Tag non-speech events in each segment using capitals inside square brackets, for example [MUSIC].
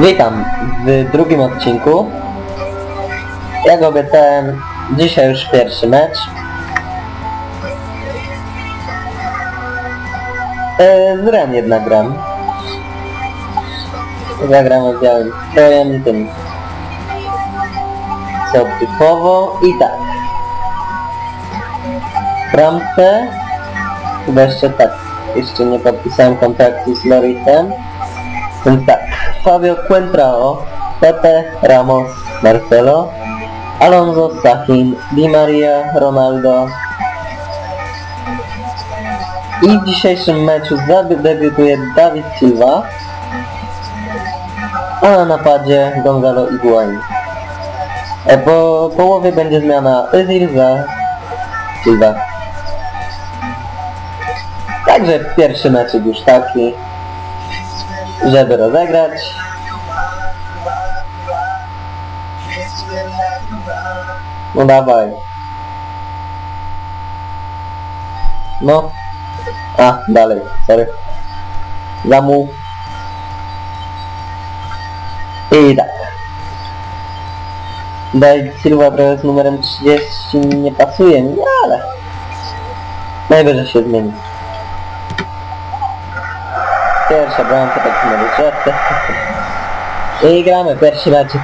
Witam w drugim odcinku. Jak obiecałem, dzisiaj już pierwszy mecz. E, z jednak gram. Zagramy białym strojem, tym co typowo i tak. W chyba jeszcze tak, jeszcze nie podpisałem kontraktu z Loritem. Fabio Quentrao, Pepe, Ramos, Marcelo, Alonso, Sahin, Di Maria, Ronaldo. I w dzisiejszym meczu zadebiutuje Dawid Silva, a na napadzie Gonzalo Higuain. E, po połowie będzie zmiana Özil za Silva. Także pierwszy mecz już taki żeby rozegrać. No dawaj. No. A, dalej, sorry. Zamu. I tak. David Silva trochę z numerem 30 nie pasuje mi, ale najwyżej się zmieni. Pierwsza bramka, tak na wyczerpę. I gramy pierwszy meczek.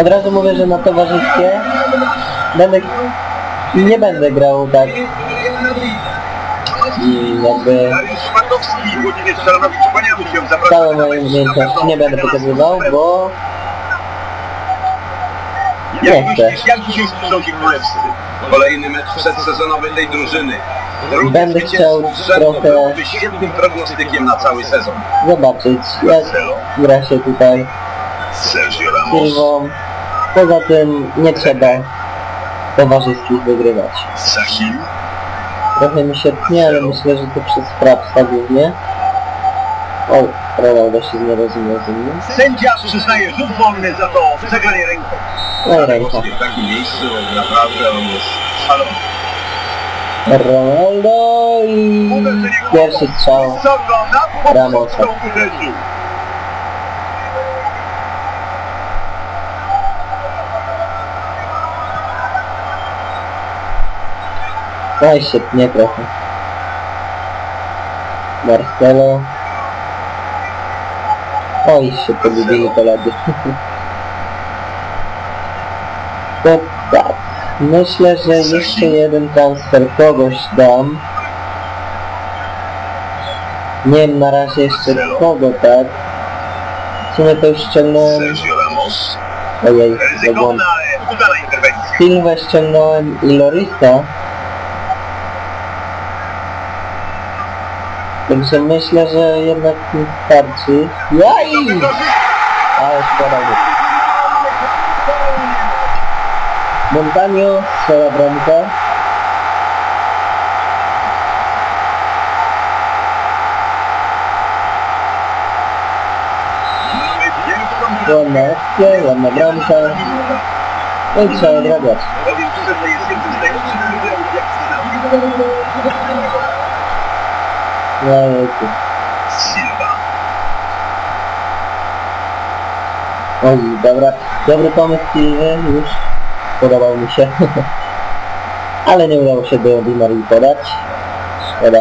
Od razu mówię, że na towarzyskie będę... nie będę grał tak i jakby całe moje umiejętności nie będę pokazywał, bo nie chcę. jak dzisiaj? Kolejny mecz przedsezonowy tej drużyny. Drugie Będę chciał trochę- świetnym prognostykiem na cały sezon. zobaczyć jak gra się tutaj Sergio Ramos. Poza tym nie trzeba towarzyskich wygrywać. Sahim, Trochę mi się tnie, ale myślę, że to przez frapsa głównie. O, Ronaldo się nie rozumie z nim. sędzia przyznaje rzut wolny za to zagranie ręką. No i ręka. W takim miejscu naprawdę on jest szalony. Ronaldo i pierwszy strzał. Ramosa. No i się tnie trochę. Marcelo. Oj, się pogubili koledzy. [LAUGHS] To tak. Myślę, że jeszcze jeden transfer kogoś dam. Nie wiem na razie jeszcze kogo tak. W sumie to już ściągnąłem... Ojej, za błąd. Ryzykowna, ale udana interwencja. Silwę ściągnąłem i Lorisa. Także myślę, że jednak mi starczy. Jaj! Ale szkoda mu. Montanio, strzela bramka. Mamy wielką Ładna akcja, ładna bramka. No i trzeba odrabiać. Powiem szczerze, że jest jednym z najlepszych liderów, jak znam. Jajku. Silva. Oj, dobra. Dobry pomysł Silwy, już podobał mi się. [LAUGHS] Ale nie udało się do Di Marii podać. Szkoda.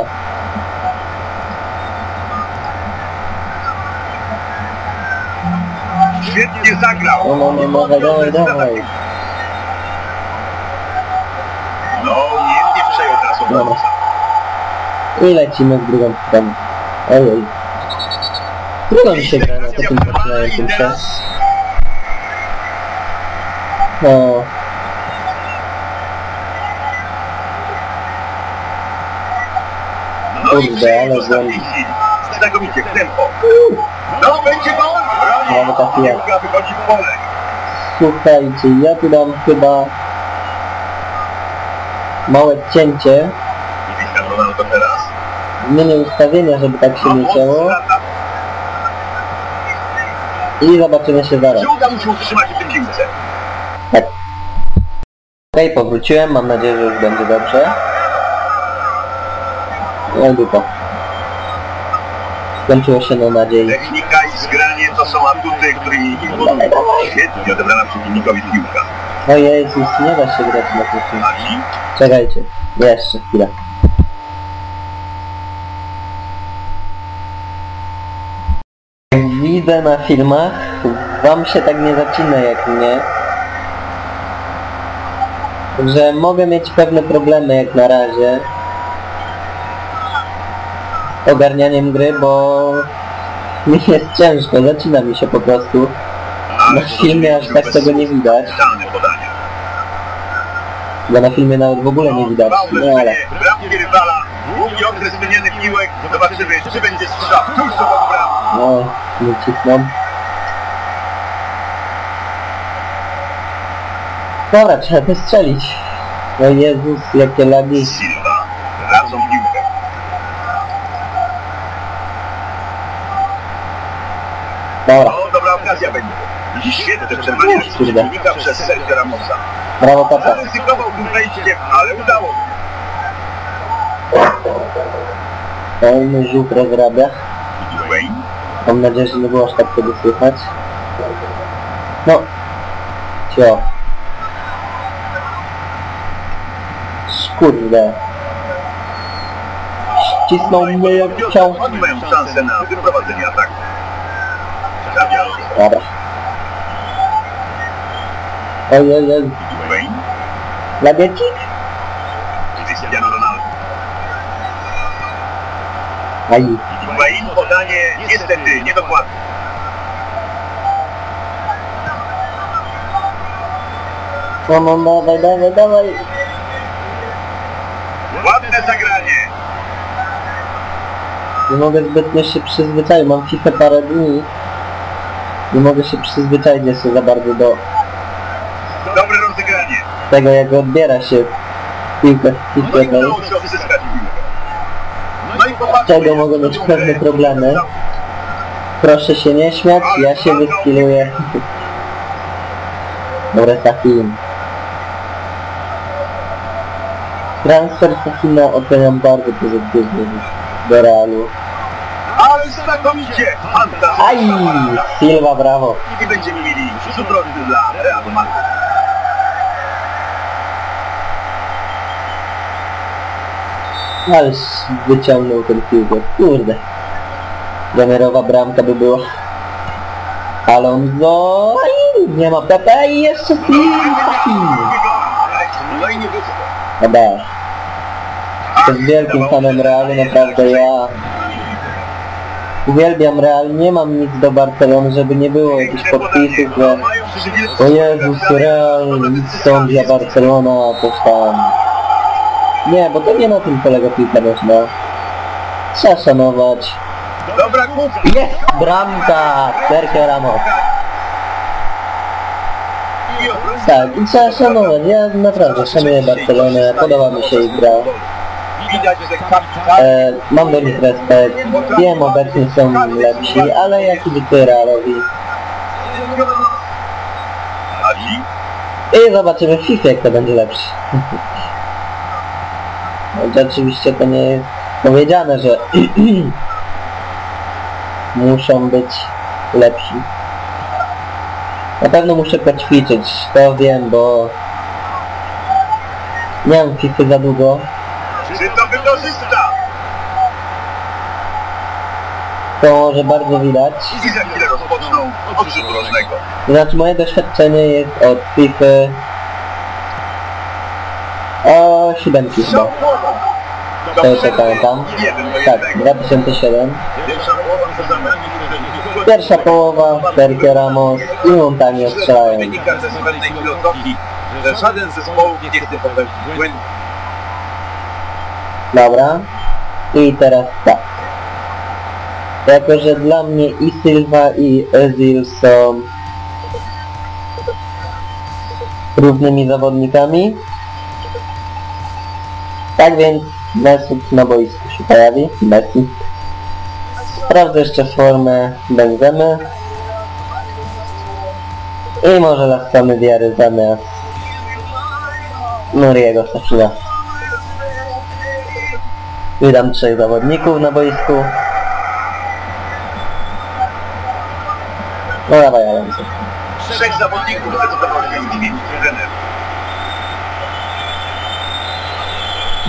Świetnie zagrał. No, no, nie może, dawaj, dawaj. No, nie, nie przejął teraz. Ramosa. I lecimy w drugą stronę. Ojej. Trudno mi się gra na takim zaczynającym się. No, No i Kurde, ale chwili. Znakomicie, w tempo. No, będzie gol. Wychodzi w pole. słuchajcie, ja tu dam chyba małe cięcie. Zmienię ustawienia, żeby tak się nie No, działo. strata. I zobaczymy się zaraz. Czy uda mu się utrzymać w tym piłce? Tak. Okej, powróciłem, mam nadzieję, że już będzie dobrze. No dupa. Skończyło się na nadziei. Technika i Zgranie to są atuty, którymi imponują. Świetnie odebrana przeciwnikowi piłka. O Jezus, nie da się grać na tym. Czekajcie, jeszcze chwilę. Jak widzę na filmach, wam się tak nie zacina jak mnie. Że mogę mieć pewne problemy jak na razie. Ogarnianiem gry, bo mi jest ciężko, zacina mi się po prostu. Na filmie aż tak tego nie widać. Bo na filmie nawet w ogóle nie widać. No ale... Bramki rywala. Długi okres wymiennych piłek. Zobaczymy, czy będzie strzał. Tuż obok bram. No, nie cisną. Dobra, trzeba wystrzelić. O Jezus, jakie lagi. Silva. Tracą piłkę. Dobra, okazja będzie. Świetne przerwanie przeciwnika przez Sergio Ramosa. brawo papa. Zaryzykował tym wejściem, ale udało się. Pełny żółt rozrabia. Mam nadzieję, że nie było aż tak tego słychać. No. Cio. Kurde. Ścisnął mnie jak chciał. Oni mają szansę na wyprowadzenie ataku. Dobra. Oj, oj, oj. Dwayne. Lagiecik? Cristiano Ronaldo. Aj. Dwayne podanie niestety niedokładne. No, no, dawaj, dawaj, dawaj. Ładne zagranie. Nie mogę zbytnio się przyzwyczaić, mam FIFA parę dni. Nie mogę się przyzwyczaić jeszcze za bardzo do Dobre rozegranie. tego, jak odbiera się piłkę w No FIFA. i udało się odzyskać piłkę. No i popatrzmy, Czego mogą być pewne problemy? Proszę się nie śmiać, ja się wyskiluję. Dobra, Safin. Transfer Safina oceniam bardzo pozytywnie do Realu. Znakomicie. Aj! Silva, brawo. I będziemy mieli rzut rożny dla Realu Madryt. Ależ wyciągnął ten piłkę, kurde. Gamerowa bramka by była. Alonso, Aj, nie ma Pepe i jeszcze i wyszło. Dobra. Jestem wielkim fanem Realu, naprawdę ja uwielbiam Real, nie mam nic do Barcelony, żeby nie było jakichś podpisów, że o Jezus, Real, nic stąd, ja Barcelona, coś tam. Nie, bo to nie na tym polega piłka nożna. Trzeba szanować. Dobra główka. Jest bramka! Sergio Ramos. Tak, i trzeba szanować. Ja naprawdę szanuję Barcelonę, podoba mi się ich gra. Kapitan E, mam do nich respekt. Wiem, obecnie są lepsi, ale ja kibicuję Realowi. I zobaczymy w FIFA, jak to będzie lepszy. [LAUGHS] Choć oczywiście to nie jest powiedziane, że [CLEARS THROAT] muszą być lepsi. Na pewno muszę poćwiczyć, to wiem, bo nie mam FIFA za długo. To może bardzo widać. I za chwilę rozpoczną rożnego. Znaczy moje doświadczenie jest od FIFA o siódemki chyba. To jeszcze pamiętam. Tak, 2007. Pierwsza połowa Sergio Ramos i Montanie strzelają. Wynika ze filozofii, że żaden zespołów nie chce popełnić błędu. Dobra. I teraz tak. Jako, że dla mnie i Silva i Ezil są równymi zawodnikami. Tak więc Mesut na boisku się pojawi. Messi. Sprawdzę jeszcze formę Benzemy. I może lascamy wiary zamiast Nuriego Safina. Wydam trzech zawodników na boisku. No dawaj Alonso. Trzech zawodników trener.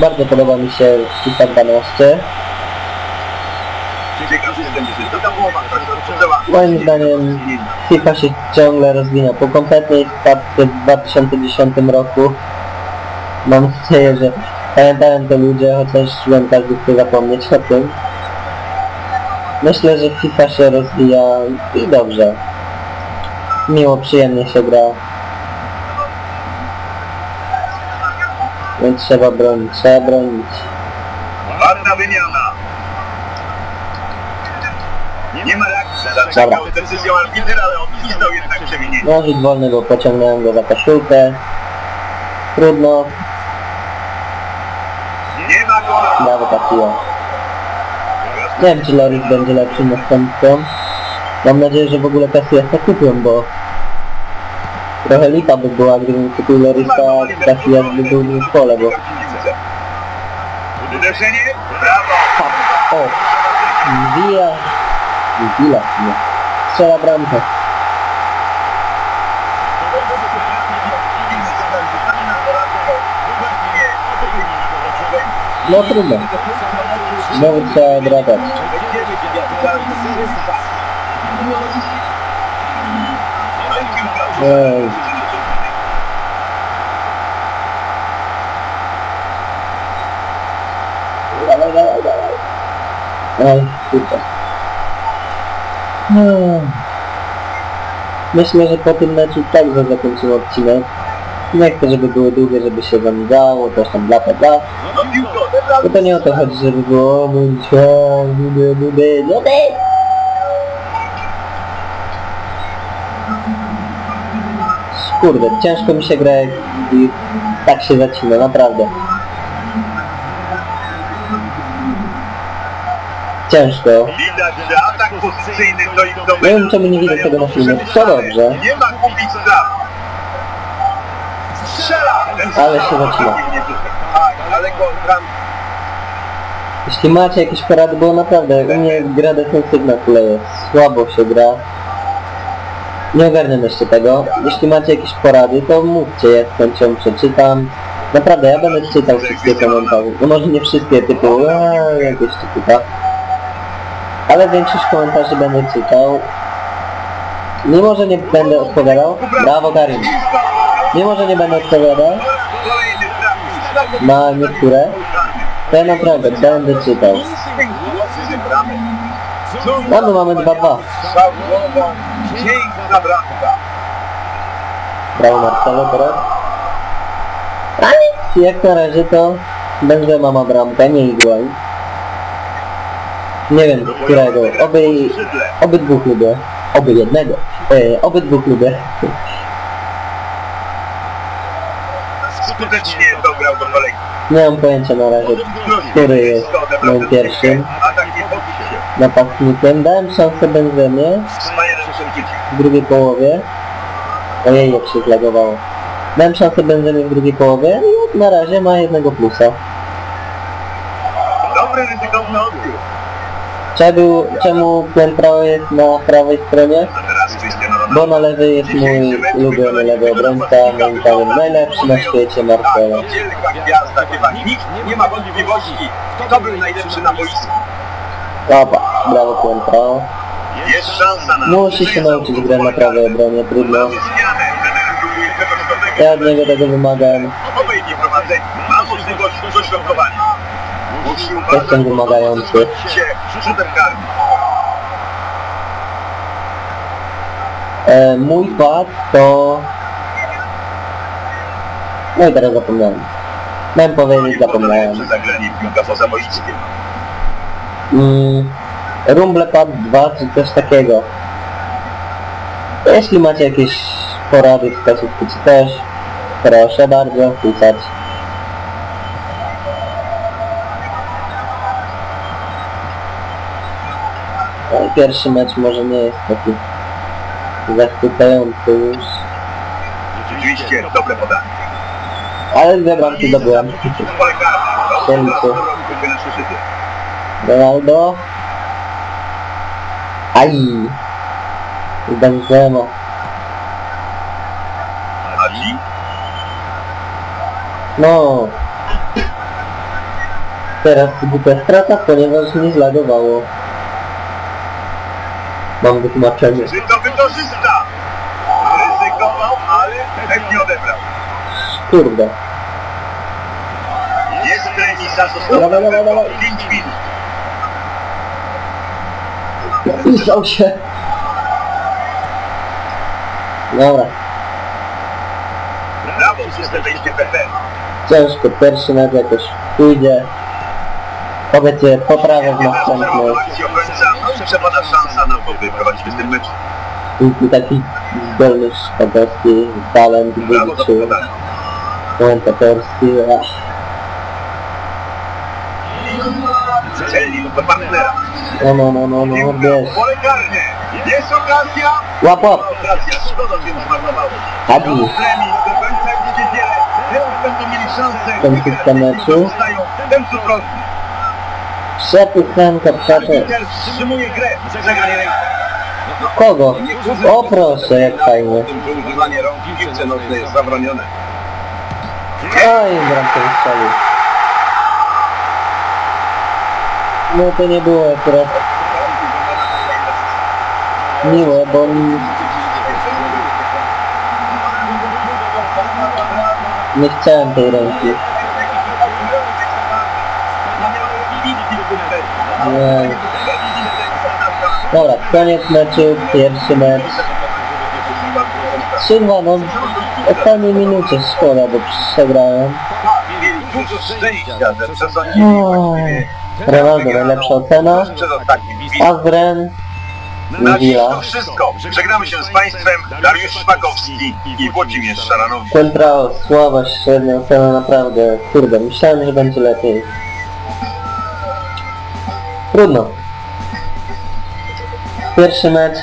Bardzo podoba mi się FIFA 12. Ciekaw jestem, czy to ta głowa, która się rozpoczęła. Moim zdaniem FIFA się ciągle rozwija. Po kompletnej spadce w 2010 roku mam nadzieję, że pamiętają to ludzie, chociaż wiem, każdy chce zapomnieć o tym. Myślę, że FIFA się rozwija i dobrze. Miło, przyjemnie się gra. Więc trzeba bronić, trzeba bronić. Ładna wymiana. Nie ma reakcji. Zaczekał decyzją arbitra, ale odpisał jednak przewinienie. No rzut wolny, bo pociągnąłem go za koszulkę. Trudno, Nie ma Castillo. Nie wiem czy Loris będzie lepszym następcą. Mam nadzieję, że w ogóle Casillasa kupią, bo trochę lipa by była, gdybym kupił Lorisa, Casillas by był w pole, bo Uderzenie? Brawo. o, Villa, Villa, nie, strzela bramkę. No trudno, znowu trzeba odradzać. Ej. Dawaj, dawaj, dawaj. Oj, super. No. Myślę, że po tym meczu także zakończymy odcinek. Nie chcę, żeby były długie, żeby się wam dało, też tam bla bla bla. Bo to nie o to chodzi, żeby było, o mój ciao, nudy, nudy, nudy. Kurde, ciężko mi się gra, i tak się zacina, naprawdę. Ciężko. Widać, że atak pozycyjny to domek. Nie wiem, czemu nie widać tego na filmie. To dobrze. Nie ma kupić strat. Ale się zaczyna. Jeśli macie jakieś porady, bo naprawdę u mnie gra defensywna kuleje, słabo się gra. Nie ogarniam jeszcze tego. Jeśli macie jakieś porady, to mówcie, ja z chęcią przeczytam. Naprawdę, ja będę czytał wszystkie komentarze. No może nie wszystkie, typu aaa, jakieś tak. Ale większość komentarzy będę czytał. Mimo, że nie będę odpowiadał, brawo Karim. Mimo, że nie będę odpowiadał na niektóre, to ja naprawdę będę czytał. No, my mamy 2-2. Strzał głową. Piękna bramka. Brawo Marcelo teraz. A nic, jak na razie to Benzema ma bramkę, nie Iguain. Nie wiem, którego. Oby, obydwóch lubię. Oby jednego. E, obydwóch lubię. Skutecznie dograł do kolegi. Nie mam pojęcia na razie, który jest moim pierwszym napastnikiem. Dałem szansę Benzemie w drugiej połowie. Ojej, jak się zlagowało. Dałem szansę Benzemie w drugiej połowie i na razie ma jednego plusa. Dobry ryzykowny odbiór. Czemu, czemu Piętrao jest na prawej stronie? Bo na lewy jest mój ulubiony lewy obrońca, moim zdaniem najlepszy na świecie Marcelo. Nikt nie ma wątpliwości, kto był najlepszy na boisku. Opa, brawo na... Musi się nauczyć grać na prawej obronie, trudno. Ja od niego tego wymagam. Obejmie prowadzenie. Ma możliwość dośrodkowania. Jestem wymagający. rzutem. E, mój pad to... No i teraz zapomniałem. Miałem powiedzieć, zapomniałem. Zagranie. Mm, Rumble Pad 2 czy coś takiego. Jeśli macie jakieś porady, wskazówki czy też, proszę bardzo pisać. No, Pierwszy mecz może nie jest taki zachwycający już, Rzeczywiście dobre podanie. ale karne. Strzelcy. Wygrane przeszyty. Ronaldo. Aj! Benzema. Ali? No. Teraz głupia strata, ponieważ mi zlagowało. Mam wytłumaczenie. Czy to wykorzysta? Ryzykował, ale chętnie odebrał. Kurde. Jest remisa, zostało Dawaj, dawaj, dawaj. 5 minut. Pisał się. Dobra. Brawo, system wejście PP. Ciężko, pierwszy mecz jakoś pójdzie. Powiedzcie, poprawę w no i przepada szansa na to, by prowadzić w tym meczu. I taki zdolny szpadowski, talent, podania. komentatorski. Partnera. No, no, no, no, no, wiesz. Jest okazja. Łap, łap. Okazja, szkoda, że ją Przepychanka, przepraszam. Inter wstrzymuje grę. Kogo? O proszę, jak fajnie. Używanie rąk w piłce nożnej jest zabronione. Oj, bramkę wystrzelił. No to nie było akurat miłe, bo nie chciałem tej ręki. Nie. Dobra, koniec meczu, pierwszy mecz. 3-2, no w ostatniej minucie szkoda, bo przegrałem. Dużo szczęścia, że w sezonie Oj, Ronaldo najlepsza ocena. Azren, to wszystko. Żegnamy się z Państwem. Dariusz Szpakowski i Włodzimierz Szaranowicz. Słaba, średnia ocena naprawdę, kurde, myślałem, że będzie lepiej. Trudno. Pierwszy mecz,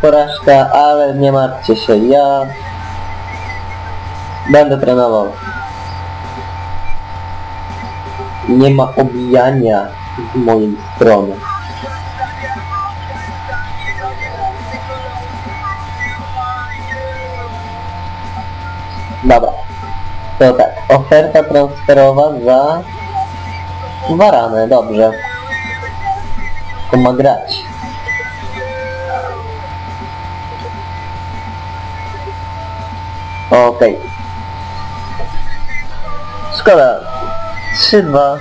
porażka, ale nie martwcie się, ja będę trenował. Nie ma obijania z mojej strony. Dobra. To tak, oferta transferowa za Waranę, dobrze. To ma grać. Okej. Szkoda. 3-2.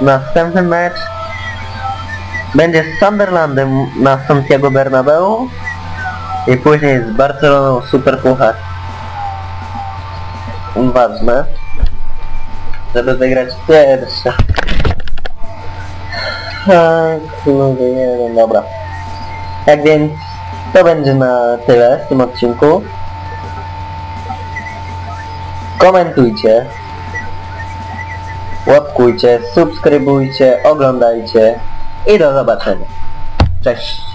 Następny mecz będzie z Sunderlandem na Santiago Bernabeu i później z Barceloną Superpuchar. Ważne, żeby wygrać pierwsze. A, kurde, jeden, dobra. Tak więc to będzie na tyle w tym odcinku. Komentujcie, łapkujcie, subskrybujcie, oglądajcie i do zobaczenia. Cześć!